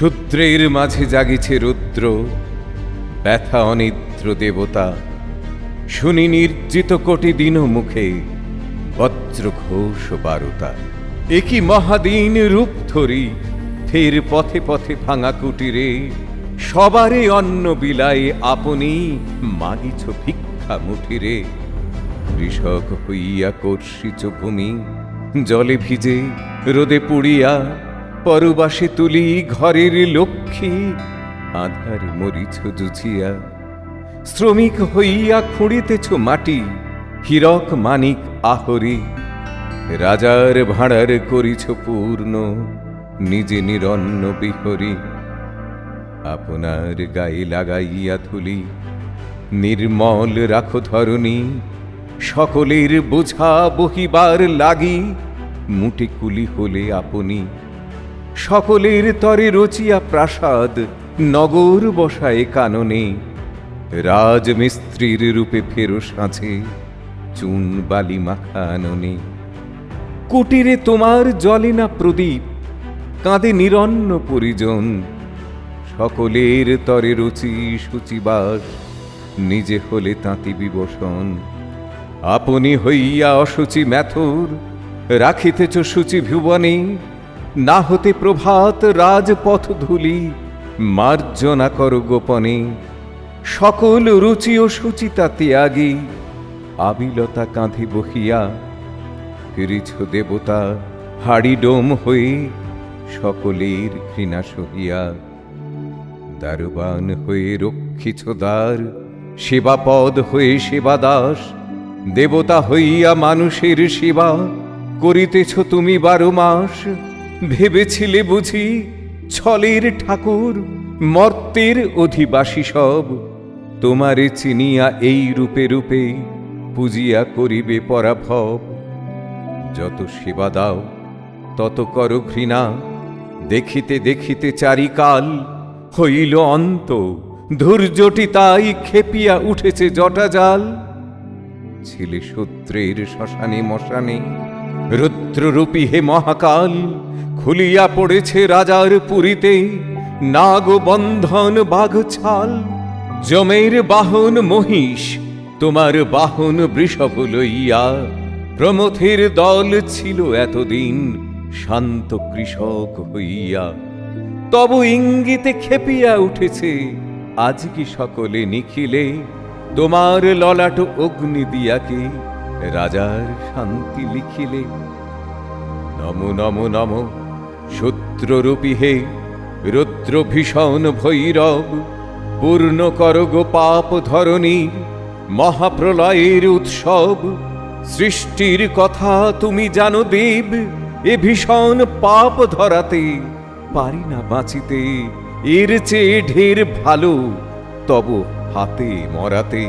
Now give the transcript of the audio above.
শূদ্রের মাঝে জাগিছে রুদ্র, ব্যথা অনিদ্র দেবতা। শুনি নির্জিত কোটি দিন মুখে বজ্র ঘোষ বারুতা। একই মহাদিন রূপ ধরি, ফের পথে পথে ভাঙা কুটিরে। সবারে অন্ন বিলাই আপনি, মাগিছ ভিক্ষা মুঠিরে। কৃষক হইয়া কর্ষিচ ভূমি, জলে ভিজে রোদে পুড়িয়া পরবাসে তুলি ঘরের লক্ষ্মী, আধার মরিছ জুঝিয়া শ্রমিক হইয়া খুঁড়িতেছ মাটি, হীরক মানিক আহরি। রাজার ভাঁড়ার করিছ পূর্ণ, নিজে নিরন্ন বিহরি। আপনার গায়ে লাগাইয়া ধুলি, নির্মল রাখো ধরণী। সকলের বোঝা বহিবার লাগি মুটে কুলি হলে আপনি সকলের তরে রচিয়া প্রাসাদ, নগর বসায় কাননে। রাজমিস্ত্রির রূপে ফেরো সাঁচে চুন বালি মাখা আননে কুটিরে তোমার জলে না প্রদীপ, কাঁদে নিরন্ন পরিজন। সকলের তরে রুচি সূচিবাস, নিজে হলে তাঁতি বিবসন। আপনি হইয়া অসুচি ম্যাথুর, রাখিতেছ সূচি ভুবনে। না হতে প্রভাত রাজপথ ধুলি, মার্জনা কর গোপনে। সকল রুচি ও সুচিতা ত্যাগী, আবিলতা কাঁধে বহিয়া ফিরিছ দেবতা, হাড়ি ডোম হয়ে সকলের ঘৃণা সহিয়া। দারুবান হয়ে রক্ষিছ দ্বার, সেবাপদ হয়ে সেবা দাস দেবতা হইয়া মানুষের সেবা, করিতেছ তুমি বারো মাস। ভেবেছিলে বুঝি ছলের ঠাকুর, মর্তের অধিবাসী সব। তোমারে চিনিয়া এই রূপে রূপে পূজিয়া করিবে পরাভব। যত সেবা দাও, তত কর ঘৃণা। দেখিতে দেখিতে চারিকাল হইল অন্ত। ধৈর্যটি তাই খেপিয়া উঠেছে জটাজাল ছেলে সূত্রের শ্মশানে মশানে, রুদ্ররূপী হে মহাকাল খুলিয়া পড়েছে রাজার পুরীতে নাগ বন্ধন বাঘ ছাল জমের বাহন মহিষ, তোমার বাহন বৃষভ লইয়া। প্রমথের দল ছিল এতদিন শান্ত কৃষক হইয়া। তব ইঙ্গিতে খেপিয়া উঠেছে, আজ কি সকলে নিখিলে? তোমার ললাট অগ্নি দিয়াকে রাজার শান্তি লিখিলে। নম নম নম। শত্রুরূপী হে রুদ্র ভীষণ ভৈরব পূর্ণ কর গো পাপ ধরণী, মহাপ্রলয়ের উৎসব, সৃষ্টির কথা তুমি জানো দেব, এ ভীষণ পাপ ধরাতে পারি না বাঁচিতে, এর চেয়ে ঢের ভালো, তব হাতে মরাতে।